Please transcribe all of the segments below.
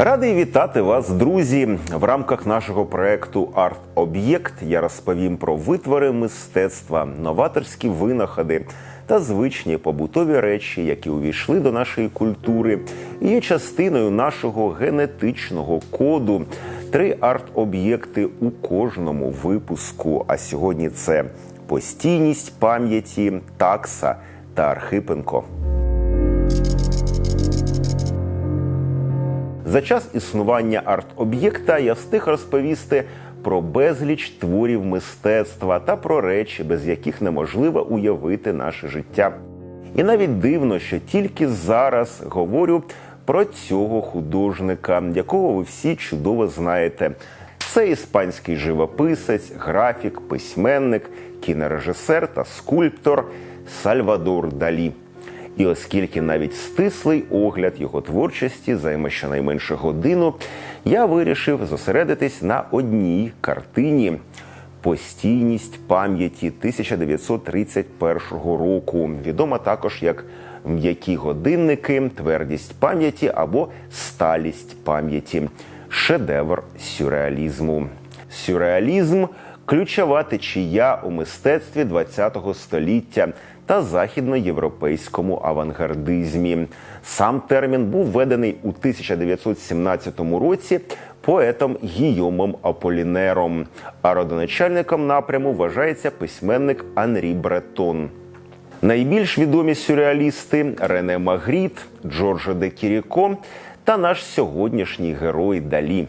Радий вітати вас, друзі! В рамках нашого проекту Арт-Об'єкт я розповім про витвори мистецтва, новаторські винаходи та звичні побутові речі, які увійшли до нашої культури, і є частиною нашого генетичного коду. Три арт-об'єкти у кожному випуску. А сьогодні це постійність пам'яті, такса та Архипенко. За час існування арт-об'єкта я встиг розповісти про безліч творів мистецтва та про речі, без яких неможливо уявити наше життя. І навіть дивно, що тільки зараз говорю про цього художника, якого ви всі чудово знаєте. Це іспанський живописець, графік, письменник, кінорежисер та скульптор Сальвадор Далі. І оскільки навіть стислий огляд його творчості займе щонайменше годину, я вирішив зосередитись на одній картині. Постійність пам'яті 1931 року, відома також як м'які годинники, твердість пам'яті або сталість пам'яті, шедевр сюрреалізму. Сюрреалізм ключова течія у мистецтві ХХ століття та західноєвропейському авангардизмі. Сам термін був введений у 1917 році поетом Гійомом Аполінером. А родоначальником напряму вважається письменник Анрі Бретон. Найбільш відомі сюрреалісти Рене Магріт, Джорджо де Кіріко та наш сьогоднішній герой Далі.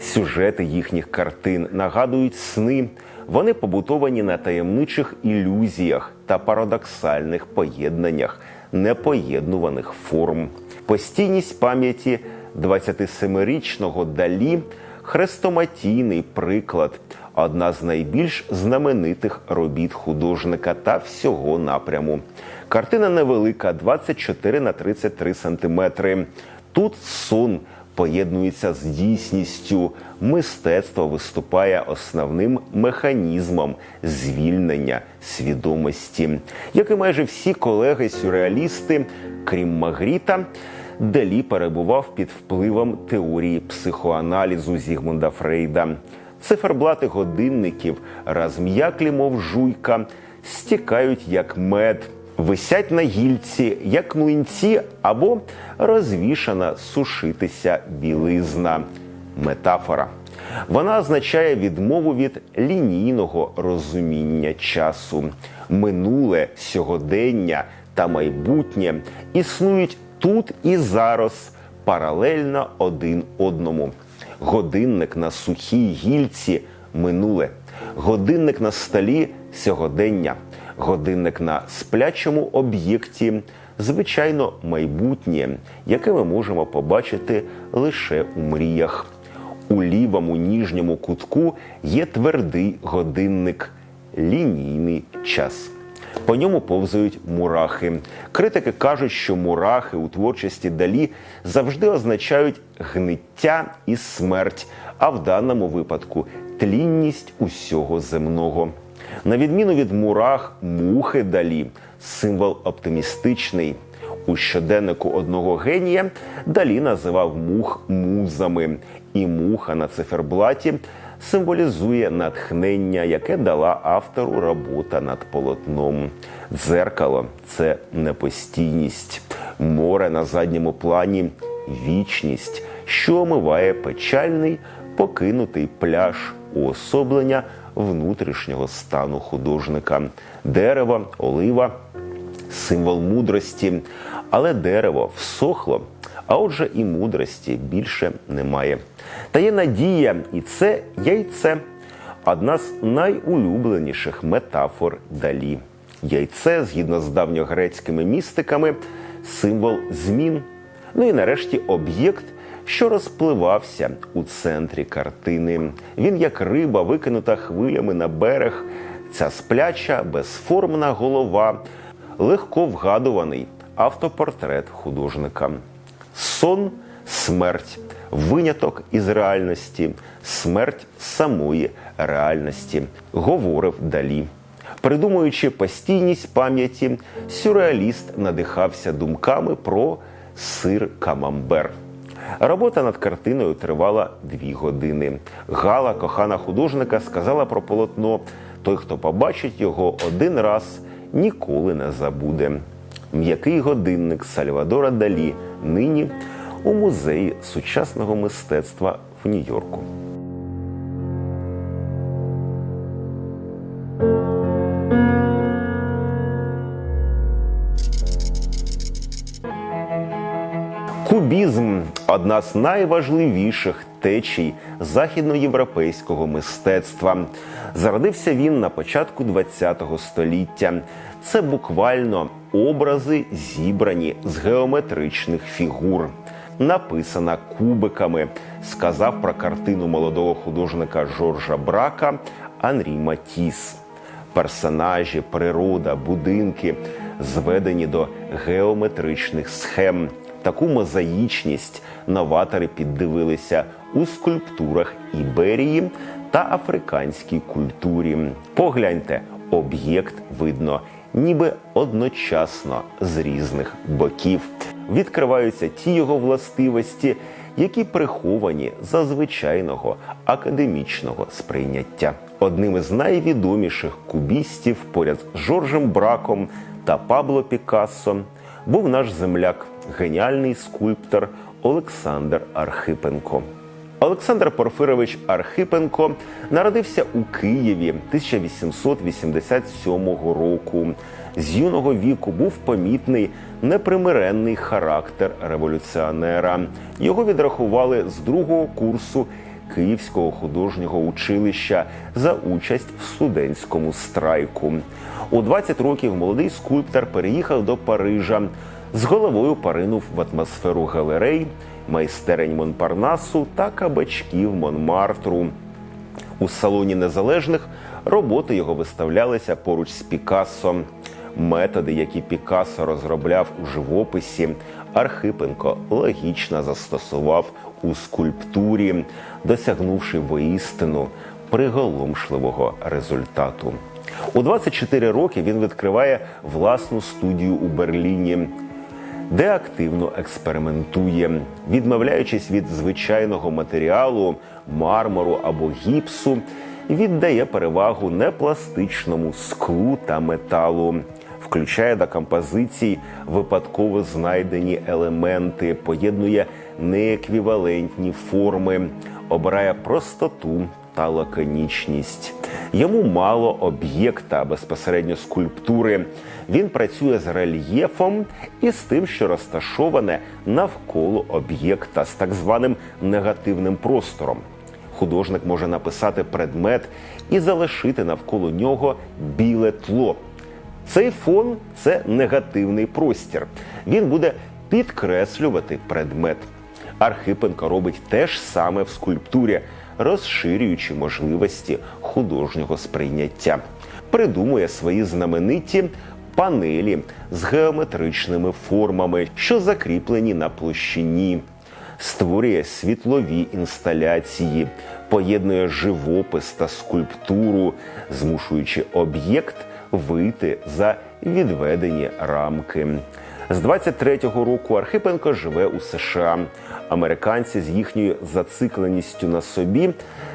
Сюжети їхніх картин нагадують сни. Вони побутовані на таємничих ілюзіях та парадоксальних поєднаннях непоєднуваних форм. Постійність пам'яті 27-річного Далі хрестоматійний приклад, одна з найбільш знаменитих робіт художника та всього напряму. Картина невелика 24 на 33 сантиметри. Тут сон поєднується з дійсністю. Мистецтво виступає основним механізмом звільнення свідомості, як і майже всі колеги-сюрреалісти, крім Магріта. Далі перебував під впливом теорії психоаналізу Зігмунда Фрейда. Циферблати годинників, розм'яклі, мов жуйка, стікають як мед, висять на гільці, як млинці, або розвішана сушитися білизна. Метафора. Вона означає відмову від лінійного розуміння часу. Минуле сьогодення та майбутнє існують тут і зараз паралельно один одному. Годинник на сухій гільці минуле, годинник на столі сьогодення, годинник на сплячому об'єкті, звичайно, майбутнє, яке ми можемо побачити лише у мріях. У лівому ніжньому кутку є твердий годинник, лінійний час. По ньому повзають мурахи. Критики кажуть, що мурахи у творчості далі завжди означають гниття і смерть, а в даному випадку тлінність усього земного. На відміну від мурах, мухи далі символ оптимістичний. У щоденнику одного генія далі називав мух музами, і муха на циферблаті символізує натхнення, яке дала автору робота над полотном. Дзеркало це непостійність, море на задньому плані вічність, що омиває печальний покинутий пляж уособлення внутрішнього стану художника, дерево, олива символ мудрості, але дерево всохло, а отже, і мудрості більше немає. Та є надія, і це яйце одна з найулюбленіших метафор далі. Яйце, згідно з давньогрецькими містиками, символ змін. Ну і нарешті об'єкт, що розпливався у центрі картини. Він, як риба, викинута хвилями на берег, ця спляча, безформна голова легко вгадуваний автопортрет художника. Сон смерть, виняток із реальності, смерть самої реальності, говорив далі. Придумуючи постійність пам'яті, сюрреаліст надихався думками про сир камамбер. Робота над картиною тривала дві години. Гала, кохана художника, сказала про полотно: той, хто побачить його один раз, ніколи не забуде. М'який годинник Сальвадора Далі нині у музеї сучасного мистецтва в Нью-Йорку. Кубізм одна з найважливіших течій західноєвропейського мистецтва. Зародився він на початку ХХ століття. Це буквально образи, зібрані з геометричних фігур. Написана кубиками, сказав про картину молодого художника Жоржа Брака Анрі Матіс. Персонажі, природа, будинки зведені до геометричних схем. Таку мозаїчність новатори піддивилися у скульптурах Іберії та африканській культурі. Погляньте, об'єкт видно, ніби одночасно з різних боків. Відкриваються ті його властивості, які приховані за звичайного академічного сприйняття. Одним із найвідоміших кубістів поряд з Жоржем Браком та Пабло Пікассо був наш земляк, геніальний скульптор Олександр Архипенко. Олександр Порфирович Архипенко народився у Києві 1887 року. З юного віку був помітний непримиренний характер революціонера. Його відрахували з другого курсу Київського художнього училища за участь в студентському страйку. У 20 років молодий скульптор переїхав до Парижа. З головою поринув в атмосферу галерей, майстерень Монпарнасу та кабачків Монмартру. У салоні незалежних роботи його виставлялися поруч з Пікассо. Методи, які Пікассо розробляв у живописі, Архипенко логічно застосував у скульптурі, досягнувши воістину приголомшливого результату. У 24 роки він відкриває власну студію у Берліні, де активно експериментує, відмовляючись від звичайного матеріалу, мармуру або гіпсу, віддає перевагу непластичному склу та металу. Включає до композицій випадково знайдені елементи, поєднує нееквівалентні форми, обирає простоту та лаконічність. Йому мало об'єкта, безпосередньо скульптури. Він працює з рельєфом і з тим, що розташоване навколо об'єкта з так званим негативним простором. Художник може написати предмет і залишити навколо нього біле тло. Цей фон це негативний простір. Він буде підкреслювати предмет. Архипенко робить те ж саме в скульптурі, розширюючи можливості художнього сприйняття. Придумує свої знамениті панелі з геометричними формами, що закріплені на площині. Створює світлові інсталяції, поєднує живопис та скульптуру, змушуючи об'єкт вийти за відведені рамки. З 23-го року Архипенко живе у США. Американці з їхньою зацикленістю на собі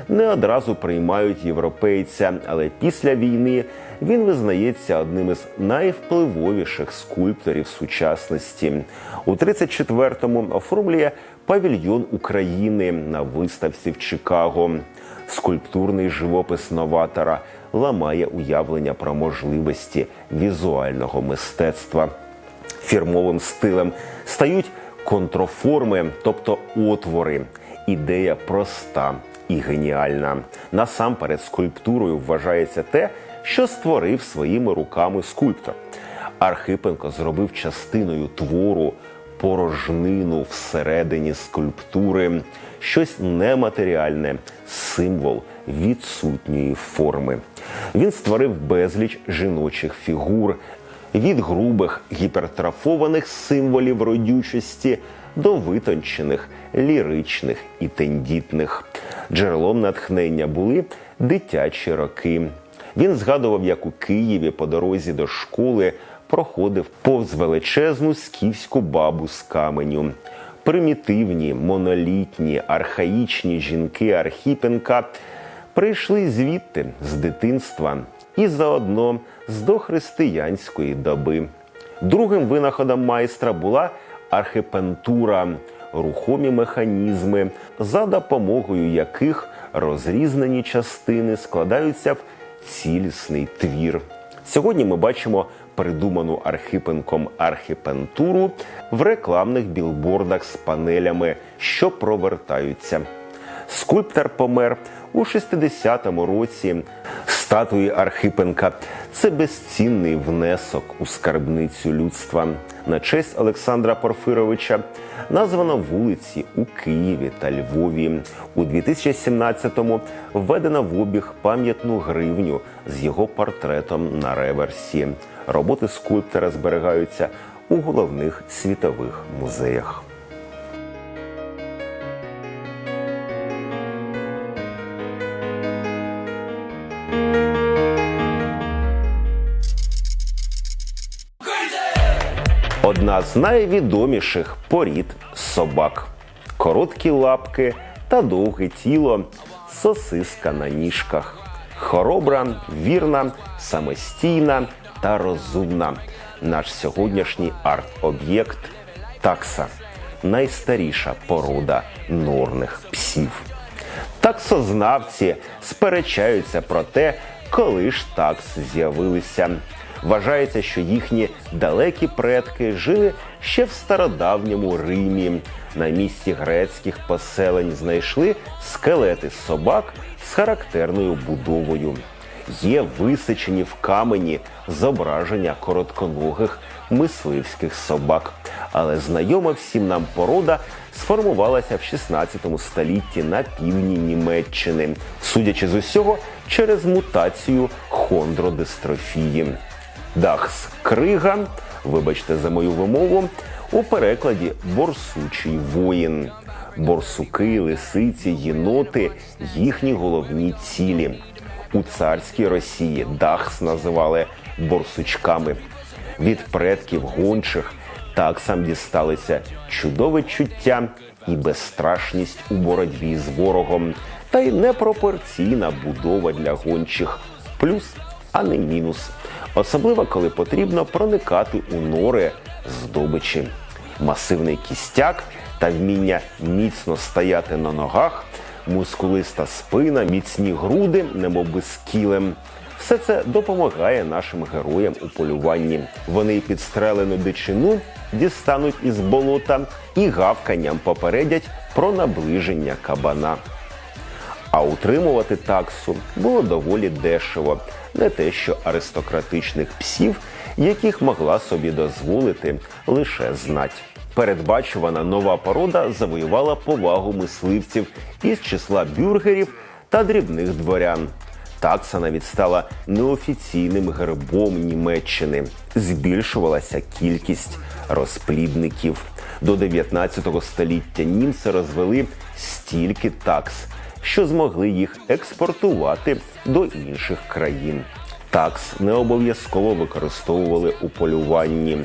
не одразу приймають європейця, але після війни він визнається одним із найвпливовіших скульпторів сучасності. У 34-му оформлює павільйон України на виставці в Чикаго. Скульптурний живопис новатора ламає уявлення про можливості візуального мистецтва. Фірмовим стилем стають контроформи, тобто отвори. Ідея проста і геніальна. Насамперед, скульптурою вважається те, що створив своїми руками скульптор. Архипенко зробив частиною твору порожнину всередині скульптури, щось нематеріальне, символ відсутньої форми. Він створив безліч жіночих фігур від грубих гіпертрафованих символів родючості до витончених, ліричних і тендітних. Джерелом натхнення були дитячі роки. Він згадував, як у Києві по дорозі до школи проходив повз величезну скіфську бабу з каменю. примітивні, монолітні, архаїчні жінки Архіпенка прийшли звідти з дитинства і заодно з дохристиянської доби. Другим винаходом майстра була архипентура, рухомі механізми, за допомогою яких розрізнені частини складаються в цілісний твір. Сьогодні ми бачимо придуману Архипенком архіпентуру в рекламних білбордах з панелями, що провертаються. Скульптор помер у 60-му році. Статуї Архипенка це безцінний внесок у скарбницю людства. На честь Олександра Порфировича названо вулиці у Києві та Львові. У 2017-му введено в обіг пам'ятну гривню з його портретом на реверсі. Роботи скульптора зберігаються у головних світових музеях. Одна з найвідоміших порід собак. Короткі лапки та довге тіло, сосиска на ніжках. Хоробра, вірна, самостійна та розумна. Наш сьогоднішній арт-об'єкт такса найстаріша порода норних псів. Таксознавці сперечаються про те, коли ж такс з'явилися. Вважається, що їхні далекі предки жили ще в стародавньому Римі. На місці грецьких поселень знайшли скелети собак з характерною будовою. Є висечені в камені зображення коротконогих мисливських собак. Але знайома всім нам порода сформувалася в 16 столітті на півдні Німеччини, судячи з усього, через мутацію хондродистрофії. Дахс Крига, вибачте за мою вимову, у перекладі борсучий воїн. Борсуки, лисиці, єноти їхні головні цілі. У царській Росії Дахс називали борсучками. Від предків гончих таксам дісталися чудове чуття і безстрашність у боротьбі з ворогом, та й непропорційна будова для гончих, плюс, а не мінус. Особливо коли потрібно проникати у нори здобичі. Масивний кістяк та вміння міцно стояти на ногах, мускулиста спина, міцні груди, немоби з кілем. Все це допомагає нашим героям у полюванні. Вони підстрелену дичину дістануть із болота і гавканням попередять про наближення кабана. А утримувати таксу було доволі дешево, не те, що аристократичних псів, яких могла собі дозволити лише знать. Передбачувана нова порода завоювала повагу мисливців із числа бюргерів та дрібних дворян. Такса навіть стала неофіційним гербом Німеччини. Збільшувалася кількість розплідників. До 19 століття німці розвели стільки такс, що змогли їх експортувати до інших країн. Такс не обов'язково використовували у полюванні.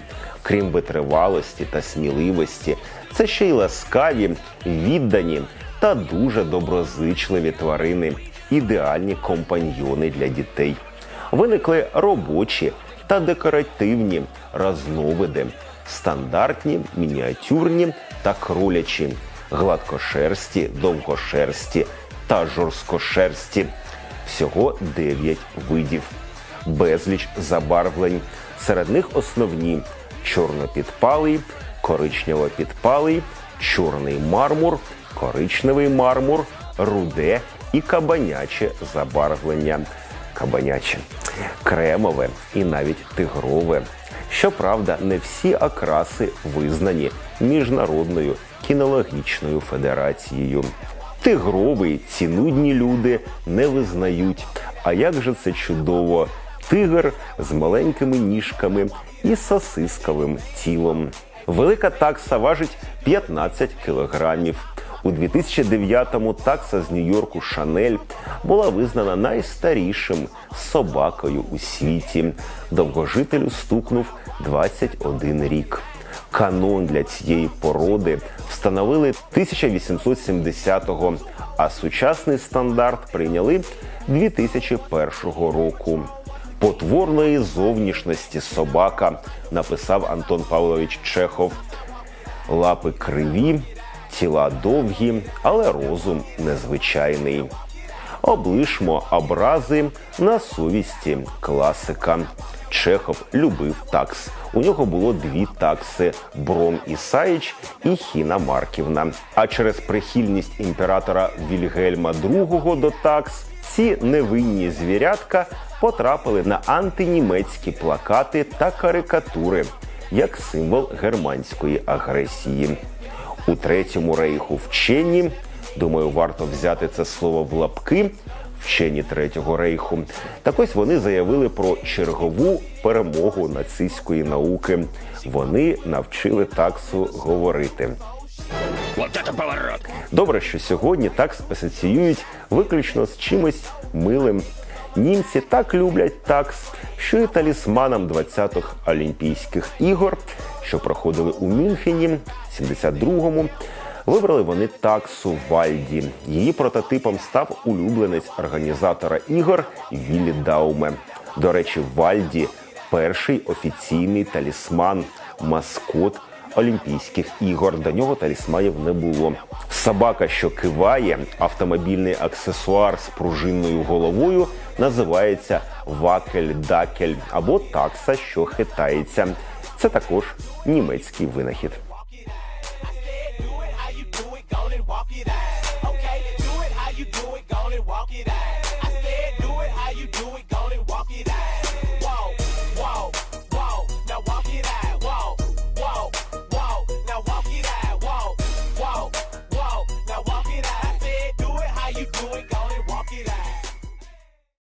Крім витривалості та сміливості, це ще й ласкаві, віддані та дуже доброзичливі тварини, ідеальні компаньйони для дітей. Виникли робочі та декоративні разновиди, стандартні, мініатюрні та кролячі, гладкошерсті, довгошерсті та жорсткошерсті. Всього 9 видів, безліч забарвлень. Серед них основні чорнопідпалий, коричнево-підпалий, чорний мармур, коричневий мармур, руде і кабаняче забарвлення. Кабаняче, кремове і навіть тигрове. Щоправда, не всі окраси визнані міжнародною кінологічною федерацією. Тигровий ці нудні люди не визнають. А як же це чудово! Тигр з маленькими ніжками і сосисковим тілом. Велика такса важить 15 кілограмів. У 2009-му такса з Нью-Йорку Шанель була визнана найстарішим собакою у світі. Довгожителю стукнув 21 рік. Канон для цієї породи встановили 1870-го, а сучасний стандарт прийняли 2001 року. Потворної зовнішності собака написав Антон Павлович Чехов. Лапи криві, тіла довгі, але розум незвичайний. Облишмо образи на совісті класика. Чехов любив такс. У нього було дві такси: Бром Ісаїч і Хіна Марківна. А через прихильність імператора Вільгельма II до такс ці невинні звірятка потрапили на антинімецькі плакати та карикатури як символ германської агресії. У третьому рейху вчені, думаю, варто взяти це слово в лапки. Вчені третього рейху. Так ось вони заявили про чергову перемогу нацистської науки. Вони навчили таксу говорити. Вот это поворот! Добре, що сьогодні такс асоціюють виключно з чимось милим. Німці так люблять такс, що і талісманом 20-х Олімпійських ігор, що проходили у Мюнхені, 72-му, вибрали вони таксу Вальді. Її прототипом став улюбленець організатора ігор Віллі Дауме. До речі, Вальді перший офіційний талісман, маскот Олімпійських ігор. До нього талісманів не було. Собака, що киває, автомобільний аксесуар з пружинною головою, називається вакель-дакель або такса, що хитається. Це також німецький винахід.